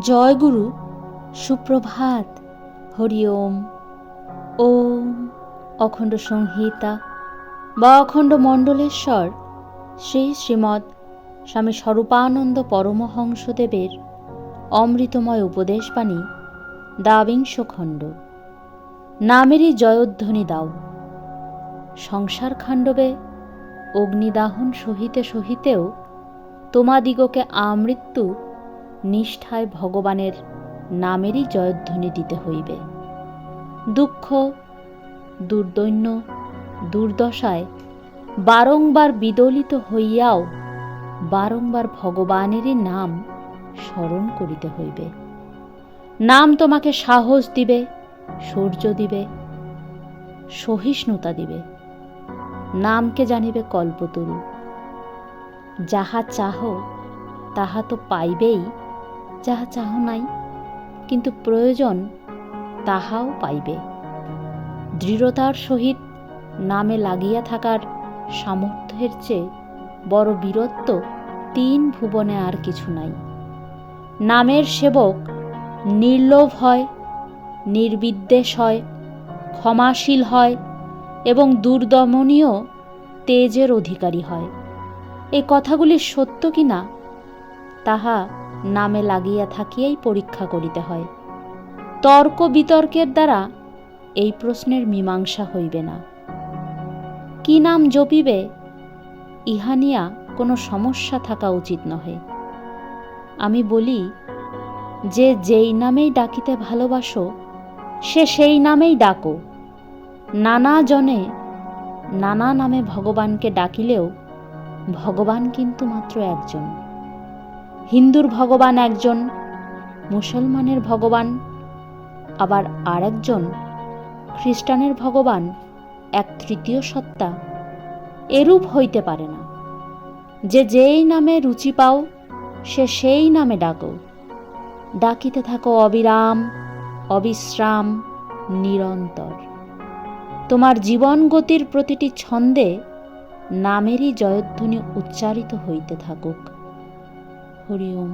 জয় গুরু সুপ্রভাত। হরি ওম। ওম অখণ্ড সংহিতা বা অখণ্ড মণ্ডলেশ্বর শ্রী শ্রীমৎ স্বামী স্বরূপানন্দ পরমহংসদেবের অমৃতময় উপদেশবাণী দাবিংশ খণ্ড। নামেরই জয়ধ্বনি দাও। সংসার খাণ্ডবে অগ্নিদাহন সহিতে সহিতেও তোমাদিগকে আমৃত্যু নিষ্ঠায় ভগবানের নামেরই জয়ধ্বনি দিতে হইবে। দুঃখ, দুর্দৈন্য, দুর্দশায় বারংবার বিদলিত হইয়াও বারংবার ভগবানেরই নাম স্মরণ করিতে হইবে। নাম তোমাকে সাহস দিবে, সূর্য দিবে, সহিষ্ণুতা দিবে। নামকে জানিবে কল্পতরু। যাহা চাহ, তাহা তো পাইবেই। যাহা চাহ নাই, কিন্তু প্রয়োজন তাহাও পাইবে। দৃঢ়তার সহিত নামে লাগিয়া থাকার সামর্থ্যের চেয়ে বড় বীরত্ব তিন ভুবনে আর কিছু নাই। নামের সেবক নির্লোভ হয়, নির্বিদ্বেষ হয়, ক্ষমাশীল হয় এবং দুর্দমনীয় তেজের অধিকারী হয়। এই কথাগুলি সত্য কি না তাহা নামে লাগিয়া থাকিয়াই পরীক্ষা করিতে হয়। তর্ক বিতর্কের দ্বারা এই প্রশ্নের মীমাংসা হইবে না। কি নাম জপিবে, ইহা নিয়া কোনো সমস্যা থাকা উচিত নহে। আমি বলি, যে যেই নামেই ডাকিতে ভালোবাসো, সে সেই নামেই ডাকো। নানা জনে নানা নামে ভগবানকে ডাকিলেও ভগবান কিন্তু মাত্র একজন। হিন্দুর ভগবান একজন, মুসলমানের ভগবান, আবার আরেকজন খ্রিস্টানের ভগবান, এক তৃতীয় সত্তা। এরূপ হইতে পারে না। যে যেই নামে রুচি পাও, সে সেই নামে ডাকো। ডাকিতে থাকো অবিরাম, অবিশ্রাম, নিরন্তর। তোমার জীবন গতির প্রতিটি ছন্দে নামেরই জয়ধ্বনি উচ্চারিত হইতে থাকুক। হরি ওম